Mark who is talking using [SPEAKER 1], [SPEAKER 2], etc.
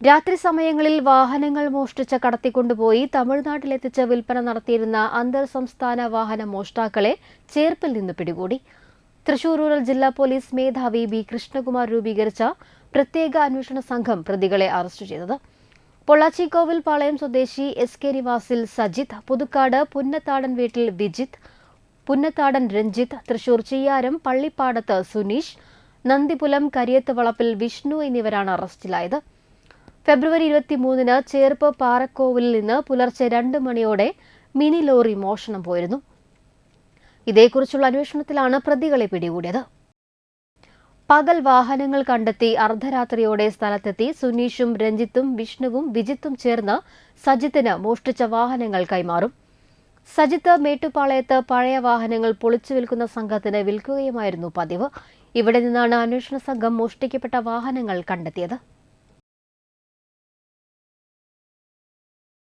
[SPEAKER 1] രാത്രി സമയങ്ങളിൽ വാഹനങ്ങൾ മോഷ്ടിച്ച് കടത്തിക്കൊണ്ടുപോയി തമിഴ്നാട്ടിലെത്തിച്ച് വിൽപ്പന നടത്തിയിരുന്ന അന്തർ സംസ്ഥാന വാഹന മോഷ്ടാക്കളെ ചേർപ്പിൽ നിന്ന് പിടികൂടി. തൃശൂർ റൂറൽ ജില്ലാ പോലീസ് മേധാവി ബി കൃഷ്ണകുമാർ രൂപീകരിച്ച പ്രത്യേക അന്വേഷണ സംഘം പ്രതികളെ അറസ്റ്റ് ചെയ്തത്. പൊള്ളാച്ചിക്കോവിൽ പാളയം സ്വദേശി എസ് കെ നിവാസിൽ സജിത് പുതുക്കാട് പുന്നത്താടൻ വീട്ടിൽ വിജിത് പുന്നത്താടൻ രഞ്ജിത്ത് തൃശൂർ ചിയ്യാരം പള്ളിപ്പാടത്ത് സുനീഷ് നന്ദിപുലം കരിയത്ത് വളപ്പിൽ വിഷ്ണു എന്നിവരാണ് അറസ്റ്റിലായത്. ഫെബ്രുവരി ഇരുപത്തിമൂന്നിന് ചേർപ്പ് പാറക്കോവിലിൽ നിന്ന് പുലർച്ചെ രണ്ട് മണിയോടെ മിനി ലോറി മോഷണം പോയിരുന്നു. ഇതേക്കുറിച്ചുള്ള അന്വേഷണത്തിലാണ് പ്രതികളെ പിടികൂടിയത്. പകൽ വാഹനങ്ങൾ കണ്ടെത്തി അർദ്ധരാത്രിയോടെ സ്ഥലത്തെത്തി സുനീഷും രഞ്ജിത്തും വിഷ്ണുവും വിജിത്തും ചേർന്ന് സജിത്തിന് മോഷ്ടിച്ച വാഹനങ്ങൾ കൈമാറും. സജിത്ത് മേട്ടുപാളയത്ത് പഴയ വാഹനങ്ങൾ പൊളിച്ചു വിൽക്കുന്ന സംഘത്തിന് വിൽക്കുകയുമായിരുന്നു പതിവ്. ഇവിടെ നിന്നാണ് അന്വേഷണ സംഘം മോഷ്ടിക്കപ്പെട്ട വാഹനങ്ങൾ കണ്ടെത്തിയത്.